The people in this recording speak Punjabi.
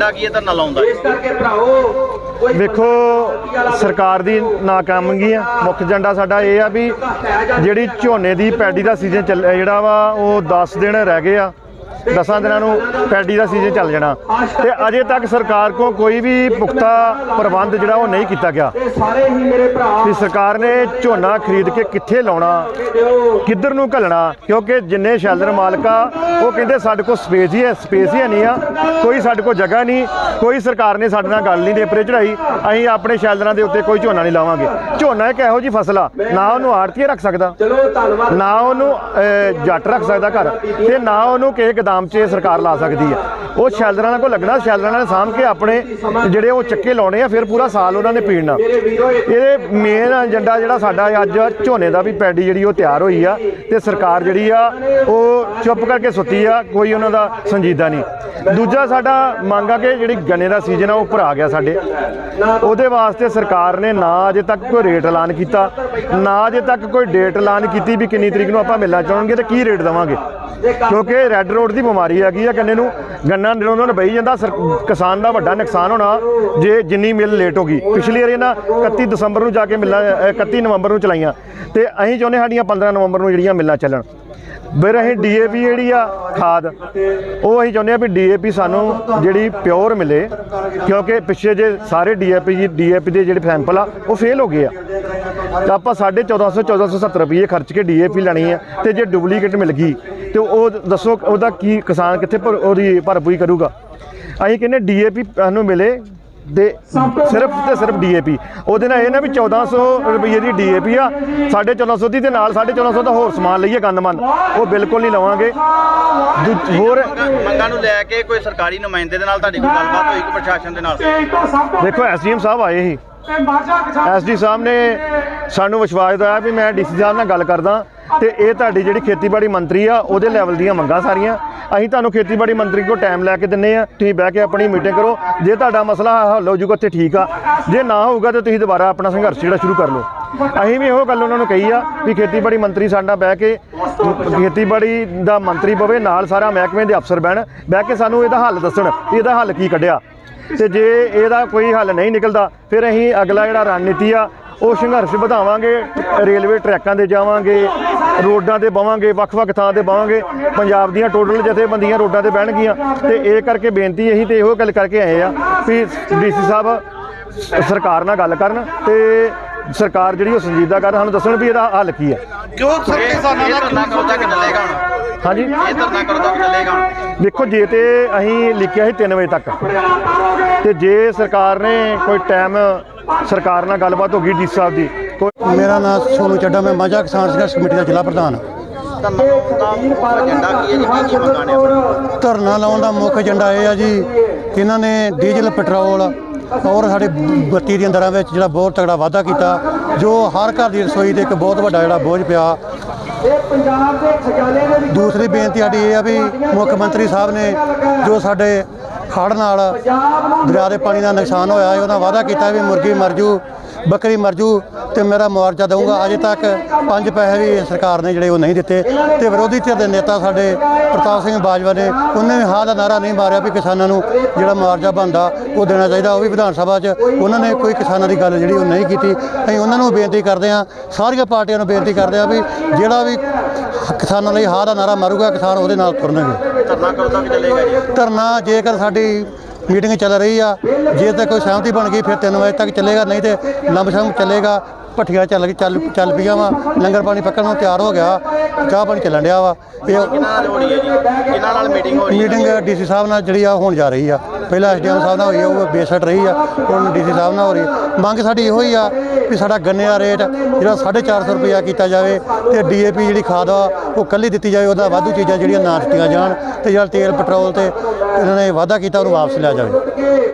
ਏਜੰਡਾ ਕੀ ਹੈ ਧਰਨਾ ਲਾਉਂਦਾ? ਇਸ ਕਰਕੇ ਭਰਾਓ ਵੇਖੋ ਸਰਕਾਰ ਦੀ ਨਾਕਾਮਗੀ ਆ ਮੁੱਖ ਏਜੰਡਾ ਸਾਡਾ ਇਹ ਆ ਵੀ ਜਿਹੜੀ ਝੋਨੇ ਦੀ ਪੈਡੀ ਦਾ ਸੀਜ਼ਨ ਚੱਲ ਜਿਹੜਾ ਵਾ ਉਹ 10 ਦਿਨ ਰਹਿ ਗਏ ਆ। 10 ਦਿਨਾਂ ਨੂੰ ਪੈਡੀ ਦਾ ਸੀਜ਼ਨ ਚੱਲ ਜਾਣਾ। ਤੇ ਅਜੇ ਤੱਕ ਸਰਕਾਰ ਕੋ ਕੋਈ ਵੀ ਪੁਖਤਾ ਪ੍ਰਬੰਧ ਜਿਹੜਾ ਉਹ ਨਹੀਂ ਕੀਤਾ ਗਿਆ। ਵੀ ਸਰਕਾਰ ਨੇ ਝੋਨਾ ਖਰੀਦ ਕੇ ਕਿੱਥੇ ਲਾਉਣਾ ਕਿੱਧਰ ਨੂੰ ਘੱਲਣਾ ਕਿਉਂਕਿ ਜਿੰਨੇ ਸ਼ੈਲਰ ਮਾਲਕਾ ਉਹ ਕਹਿੰਦੇ ਸਾਡੇ ਕੋਲ ਸਪੇਸ ਹੀ ਹੈ ਸਪੇਸ ਹੀ ਨਹੀਂ ਆ। ਕੋਈ ਸਾਡੇ ਕੋਲ ਜਗ੍ਹਾ ਨਹੀਂ ਕੋਈ ਸਰਕਾਰ ਨੇ ਸਾਡੇ ਨਾਲ ਗੱਲ ਨਹੀਂ ਨੇਪਰੇ ਚੜਾਈ। ਅਸੀਂ ਆਪਣੇ ਸ਼ੈਲਰਾਂ ਦੇ ਉੱਤੇ ਕੋਈ ਝੋਨਾ ਨਹੀਂ ਲਾਵਾਂਗੇ। ਝੋਨਾ ਇੱਕ ਇਹੋ ਜੀ ਫਸਲ ਆ ਨਾ ਉਹਨੂੰ ਆੜਤੀਏ ਰੱਖ ਸਕਦਾ ਨਾ ਉਹਨੂੰ ਜੱਟ ਰੱਖ ਸਕਦਾ ਘਰ। ਤੇ ਨਾ ਉਹਨੂੰ ਕਿਸੇ ਗਦਾਮ 'ਚ ਸਰਕਾਰ ਲਾ ਸਕਦੀ ਹੈ ਉਹ ਸ਼ੈਲਰਾਂ ਨਾਲ ਕੋ ਲੱਗਣਾ, ਸ਼ੈਲਰਾਂ ਨਾਲ ਸਾਂਭ ਕੇ ਆਪਣੇ ਜਿਹੜੇ ਉਹ ਚੱਕੇ ਲਾਉਣੇ ਆ, ਫਿਰ ਪੂਰਾ ਸਾਲ ਉਹਨਾਂ ਨੇ ਪੀੜਨਾ ਮੇਰੇ ਇਹ ਮੇਨ ਏਜੰਡਾ ਜਿਹੜਾ ਸਾਡਾ ਅੱਜ ਝੋਨੇ ਦਾ ਵੀ ਪੈਡੀ ਜਿਹੜੀ ਉਹ ਤਿਆਰ ਹੋਈ ਆ ਤੇ ਸਰਕਾਰ ਜਿਹੜੀ ਆ, ਉਹ ਚੁੱਪ ਕਰਕੇ ਸੁੱਤੀ ਆ, ਕੋਈ ਉਹਨਾਂ ਦਾ ਸੰਜੀਦਾ ਨਹੀਂ। ਦੂਜਾ ਸਾਡਾ ਮੰਗ ਆ ਕਿ ਜਿਹੜੀ ਗੰਨੇ ਦਾ ਸੀਜ਼ਨ ਆ, ਉਹ ਭਰਾ ਗਿਆ ਸਾਡੇ। ਉਹਦੇ ਵਾਸਤੇ ਸਰਕਾਰ ਨੇ ਨਾ ਅਜੇ ਤੱਕ ਕੋਈ ਰੇਟ ਐਲਾਨ ਕੀਤਾ, ਨਾ ਅਜੇ ਤੱਕ ਕੋਈ ਡੇਟ ਐਲਾਨ ਕੀਤੀ ਵੀ ਕਿੰਨੀ ਤਰੀਕ ਨੂੰ ਆਪਾਂ ਮਿਲਣਾ ਚਾਹਾਂਗੇ ਤੇ ਕੀ ਰੇਟ ਦੇਵਾਂਗੇ। ਕਿਉਂਕਿ ਰੈੱਡ ਰੋਡ ਦੀ ਬਿਮਾਰੀ ਹੈਗੀ ਆ ਗੰਨੇ ਨੂੰ ਗੰਨਾ ਜਦੋਂ ਉਹਨਾਂ ਨੂੰ ਬਈ ਜਾਂਦਾ ਸਰ- ਕਿਸਾਨ ਦਾ ਵੱਡਾ ਨੁਕਸਾਨ ਹੋਣਾ ਜੇ ਜਿੰਨੀ ਮਿਲ ਲੇਟ ਹੋ ਗਈ। ਪਿਛਲੀ ਵਾਰੀ ਇਹਨਾਂ 31 ਦਸੰਬਰ ਨੂੰ ਜਾ ਕੇ ਮਿਲਾਂ ਅ, 31 ਨਵੰਬਰ ਨੂੰ ਚਲਾਈਆਂ। ਤੇ ਅਸੀਂ ਚਾਹੁੰਦੇ ਸਾਡੀਆਂ 15 ਨਵੰਬਰ ਨੂੰ ਜਿਹੜੀਆਂ ਮਿਲਾਂ ਚੱਲਣ। ਫਿਰ ਅਸੀਂ ਡੀਏਪੀ ਜਿਹੜੀ ਆ ਖਾਦ ਉਹ ਅਸੀਂ ਚਾਹੁੰਦੇ ਆ ਵੀ ਡੀਏਪੀ ਸਾਨੂੰ ਜਿਹੜੀ ਪਿਓਰ ਮਿਲੇ ਕਿਉਂਕਿ ਪਿੱਛੇ ਜੇ ਸਾਰੇ ਡੀਏਪੀ ਜੀ ਡੀਏਪੀ ਦੇ ਜਿਹੜੇ ਸੈਂਪਲ ਆ ਉਹ ਫੇਲ ਹੋ ਗਏ ਆ। ਤਾਂ ਆਪਾਂ 1450 1470 ਰੁਪਏ ਖਰਚ ਕੇ ਡੀਏਪੀ ਲੈਣੀ ਹੈ ਤੇ ਜੇ ਡੁਪਲੀਕੇਟ ਮਿਲ ਗਈ ਤੇ ਉਹ ਦੱਸੋ ਉਹਦਾ ਕੀ ਕਿਸਾਨ ਕਿੱਥੇ ਭਰ- ਉਹਦੀ ਭਰਪੂਰੀ ਕਰੂਗਾ? ਅਸੀਂ ਕਹਿੰਦੇ ਡੀਏਪੀ ਸਾਨੂੰ ਮਿਲੇ ਤੇ ਸਿਰਫ ਤੇ ਸਿਰਫ ਡੀਏਪੀ। ਉਹਦੇ ਨਾਲ ਇਹ ਨਾ ਵੀ 1400 ਰੁਪਏ ਦੀ ਡੀਏਪੀ ਆ 1450 ਦੀ ਤੇ ਨਾਲ 1450 ਦਾ ਹੋਰ ਸਮਾਨ ਲਈਏ ਗੰਦਮੰਦ ਉਹ ਬਿਲਕੁਲ ਨਹੀਂ ਲਵਾਂਗੇ। ਦੂ- ਹੋਰ ਮੰਗਾਂ ਨੂੰ ਲੈ ਕੇ ਕੋਈ ਸਰਕਾਰੀ ਨੁਮਾਇੰਦੇ ਦੇ ਨਾਲ ਤੁਹਾਡੀ ਕੋਈ ਗੱਲਬਾਤ ਹੋਈ ਕੋਈ ਪ੍ਰਸ਼ਾਸਨ ਦੇ ਨਾਲ? ਦੇਖੋ ਐਸਡੀਐਮ ਸਾਹਿਬ ਆਏ ਸੀ। ਐਸਡੀ ਸਾਹਿਬ ਨੇ ਸਾਨੂੰ ਵਿਸ਼ਵਾਸ ਦਿਵਾਇਆ ਵੀ ਮੈਂ ਡੀਸੀ ਸਾਹਿਬ ਨਾਲ ਗੱਲ ਕਰਦਾ ਤੇ ਇਹ ਤੁਹਾਡੀ ਜਿਹੜੀ ਖੇਤੀਬਾੜੀ ਮੰਤਰੀ ਆ ਉਹਦੇ ਲੈਵਲ ਦੀਆਂ ਮੰਗਾਂ ਸਾਰੀਆਂ। ਅਸੀਂ ਤੁਹਾਨੂੰ ਖੇਤੀਬਾੜੀ ਮੰਤਰੀ ਕੋਲ ਟਾਈਮ ਲੈ ਕੇ ਦਿੰਨੇ ਆ। ਤੁਸੀਂ ਬਹਿ ਕੇ ਆਪਣੀ ਮੀਟਿੰਗ ਕਰੋ। ਜੇ ਤੁਹਾਡਾ ਮਸਲਾ ਹੱਲ ਹੋ ਜਾਊਗਾ ਤੇ ਠੀਕ ਆ। ਜੇ ਨਾ ਹੋਊਗਾ ਤੇ ਤੁਸੀਂ ਦੁਬਾਰਾ ਆਪਣਾ ਸੰਘਰਸ਼ ਜਿਹੜਾ ਸ਼ੁਰੂ ਕਰ ਲਓ। ਅਸੀਂ ਵੀ ਇਹੋ ਗੱਲ ਉਹਨਾਂ ਨੂੰ ਕਹੀ ਆ ਵੀ ਖੇਤੀਬਾੜੀ ਮੰਤਰੀ ਸਾਡਾ ਬਹਿ ਕੇ ਖੇਤੀਬਾੜੀ ਦਾ ਮੰਤਰੀ ਬਵੇ ਨਾਲ ਸਾਰਾ ਮਹਿਕਮੇ ਦੇ ਅਫਸਰ ਬਹਿਣ। ਬਹਿ ਕੇ ਸਾਨੂੰ ਇਹਦਾ ਹੱਲ ਦੱਸਣ ਇਹਦਾ ਹੱਲ ਕੀ ਕੱਢਿਆ। ਤੇ ਜੇ ਇਹਦਾ ਕੋਈ ਹੱਲ ਨਹੀਂ ਨਿਕਲਦਾ, ਫਿਰ ਅਸੀਂ ਅਗਲਾ ਜਿਹੜਾ ਰਣਨੀਤੀ ਆ, ਉਹ ਸੰਘਰਸ਼ ਵਧਾਵਾਂਗੇ, ਰੇਲਵੇ ਟਰੈਕਾਂ ਤੇ ਜਾਵਾਂਗੇ, ਰੋਡਾਂ ਤੇ ਬਵਾਂਗੇ, ਵੱਖ-ਵੱਖ ਥਾਂ ਤੇ ਬਵਾਂਗੇ, ਪੰਜਾਬ ਦੀਆਂ ਟੋਟਲ ਜਥੇਬੰਦੀਆਂ ਰੋਡਾਂ ਤੇ ਬਹਿਣਗੀਆਂ। ਤੇ ਇਹ ਕਰਕੇ ਬੇਨਤੀ ਅਸੀਂ ਤੇ ਇਹੋ ਗੱਲ ਕਰਕੇ ਆਏ ਆ ਵੀ ਡੀਸੀ ਸਾਹਿਬ ਸਰਕਾਰ ਨਾਲ ਗੱਲ ਕਰਨ ਤੇ ਸਰਕਾਰ ਜਿਹੜੀ ਉਹ ਸੰਜੀਦਾ ਕਰ, ਸਾਨੂੰ ਦੱਸਣ ਵੀ ਇਹਦਾ ਹੱਲ ਕੀ ਹੈ। ਕਿਉਂ ਕਿਸਾਨਾਂ ਦਾ ਧਰਨਾ ਕਦੋਂ ਤੱਕ ਚੱਲੇਗਾ? ਹਾਂਜੀ। ਇਹ ਧਰਨਾ ਕਦੋਂ ਤੱਕ ਚੱਲੇਗਾ। ਦੇਖੋ ਜੇ ਤੇ ਅਸੀਂ ਲਿਖਿਆ ਸੀ 3 ਵਜੇ ਤੱਕ। ਤੇ ਜੇ ਸਰਕਾਰ ਨੇ ਕੋਈ ਟਾਈਮ ਸਰਕਾਰ ਨਾਲ ਗੱਲਬਾਤ ਹੋ ਗਈ ਡੀ ਸਾਹਿਬ ਦੀ ਕੋਈ ਮੇਰਾ ਨਾਮ ਸੋਨੂ ਚੱਡਾ ਮੈਂ ਮਾਝਾ ਕਿਸਾਨ ਸੰਘਰਸ਼ ਕਮੇਟੀ ਦਾ ਜ਼ਿਲ੍ਹਾ ਪ੍ਰਧਾਨ। ਹਾਂ। ਧਰਨਾ ਲਾਉਣ ਦਾ ਮੁੱਖ ਏਜੰਡਾ ਇਹ ਆ ਜੀ ਕਿ ਇਹਨਾਂ ਨੇ ਡੀਜ਼ਲ ਪੈਟਰੋਲ ਔਰ ਸਾਡੇ ਬੱਤੀ ਦੀਆਂ ਦਰਾਂ ਵਿੱਚ ਜਿਹੜਾ ਬਹੁਤ ਤਗੜਾ ਵਾਧਾ ਕੀਤਾ ਜੋ ਹਰ ਘਰ ਦੀ ਰਸੋਈ ਤੇ ਇੱਕ ਬਹੁਤ ਵੱਡਾ ਜਿਹੜਾ ਬੋਝ ਪਿਆ ਦੂਸਰੀ ਬੇਨਤੀ ਸਾਡੀ ਇਹ ਆ ਵੀ ਮੁੱਖ ਮੰਤਰੀ ਸਾਹਿਬ ਨੇ ਜੋ ਸਾਡੇ ਹੜ੍ਹ ਨਾਲ ਦਰਿਆ ਦੇ ਪਾਣੀ ਦਾ ਨੁਕਸਾਨ ਹੋਇਆ ਹੈ ਉਹਦਾ ਵਾਅਦਾ ਕੀਤਾ ਵੀ ਮੁਰਗੀ ਮਰ ਜੂ। ਬੱਕਰੀ ਮਰ ਜੂ ਤੇ ਮੇਰਾ ਮੁਆਵਜ਼ਾ ਦਊਂਗਾ। ਅਜੇ ਤੱਕ ਪੰਜ ਪੈਸੇ ਵੀ ਸਰਕਾਰ ਨੇ ਜਿਹੜੇ ਉਹ ਨਹੀਂ ਦਿੱਤੇ ਤੇ ਵਿਰੋਧੀ ਧਿਰ ਦੇ ਨੇਤਾ ਸਾਡੇ ਪ੍ਰਤਾਪ ਸਿੰਘ ਬਾਜਵਾ ਨੇ ਉਹਨੇ ਵੀ ਹਾਂ ਦਾ ਨਾਰਾ ਨਹੀਂ ਮਾਰਿਆ ਵੀ ਕਿਸਾਨਾਂ ਨੂੰ ਜਿਹੜਾ ਮੁਆਵਜ਼ਾ ਬਣਦਾ ਉਹ ਦੇਣਾ ਚਾਹੀਦਾ। ਉਹ ਵੀ ਵਿਧਾਨ ਸਭਾ 'ਚ ਉਹਨਾਂ ਨੇ ਕੋਈ ਕਿਸਾਨਾਂ ਦੀ ਗੱਲ ਜਿਹੜੀ ਉਹ ਨਹੀਂ ਕੀਤੀ। ਅਸੀਂ ਉਹਨਾਂ ਨੂੰ ਬੇਨਤੀ ਕਰਦੇ ਹਾਂ ਸਾਰੀਆਂ ਪਾਰਟੀਆਂ ਨੂੰ ਬੇਨਤੀ ਕਰਦੇ ਹਾਂ ਵੀ ਜਿਹੜਾ ਵੀ ਕਿਸਾਨਾਂ ਲਈ ਹਾਂ ਦਾ ਨਾਰਾ ਮਾਰੂਗਾ ਕਿਸਾਨ ਉਹਦੇ ਨਾਲ ਤੁਰਨਗੇ। ਧਰਨਾ ਕਦੋਂ ਤੱਕ ਚੱਲੇਗਾ ਜੀ? ਧਰਨਾ ਜੇਕਰ ਸਾਡੀ ਮੀਟਿੰਗ ਚੱਲ ਰਹੀ ਆ। ਜੇ ਤੇ ਕੋਈ ਸਹਿਮਤੀ ਬਣ ਗਈ ਫਿਰ 3 ਵਜੇ ਤੱਕ ਚੱਲੇਗਾ ਨਹੀਂ ਤੇ ਲੰਬਸਮ ਚੱਲੇਗਾ ਭੱਠੀਆਂ ਚੱਲ ਚੱਲ ਚੱਲ ਪਈਆਂ ਵਾ ਲੰਗਰ ਪਾਣੀ ਪੱਕਣ ਨੂੰ ਤਿਆਰ ਹੋ ਗਿਆ ਚਾਹ ਪਾਣੀ ਚੱਲਣ ਡਿਆ ਵਾ। ਇਹ ਕਿਹਨਾਂ ਨਾਲ ਹੋ ਰਹੀ ਹੈ ਜੀ? ਕਿਹਨਾਂ ਨਾਲ ਮੀਟਿੰਗ ਹੋ ਰਹੀ ਹੈ? ਮੀਟਿੰਗ ਡੀਸੀ ਸਾਹਿਬ ਨਾਲ ਜਿਹੜੀ ਆ ਹੋਣ ਜਾ ਰਹੀ ਆ। ਪਹਿਲਾਂ ਐਸਡੀਐਮ ਸਾਹਿਬ ਨਾਲ ਹੋਈ ਆ ਉਹ ਬੇਸਟ ਰਹੀ ਆ, ਹੁਣ ਡੀਸੀ ਸਾਹਿਬ ਨਾਲ ਹੋ ਰਹੀ ਆ। ਮੰਗ ਸਾਡੀ ਇਹੋ ਹੀ ਆ ਵੀ ਸਾਡਾ ਗੰਨੇ ਦਾ ਰੇਟ ਜਿਹੜਾ 450 ਰੁਪਇਆ ਕੀਤਾ ਜਾਵੇ ਤੇ ਡੀਏਪੀ ਜਿਹੜੀ ਖਾਦ ਆ, ਉਹ ਕੱਲੀ ਦਿੱਤੀ ਜਾਵੇ, ਉਹਦਾ ਵਾਧੂ ਚੀਜ਼ਾਂ ਜਿਹੜੀਆਂ ਨਾ ਦਿੱਤੀਆਂ ਜਾਣ ਤੇ ਜਿਹੜਾ ਤੇਲ, ਪੈਟਰੋਲ ਤੇ ਇਹਨਾਂ ਨੇ ਵਾਅਦਾ ਕੀਤਾ, ਉਹਨੂੰ ਵਾਪਸ ਲਿਆ ਜਾਵੇ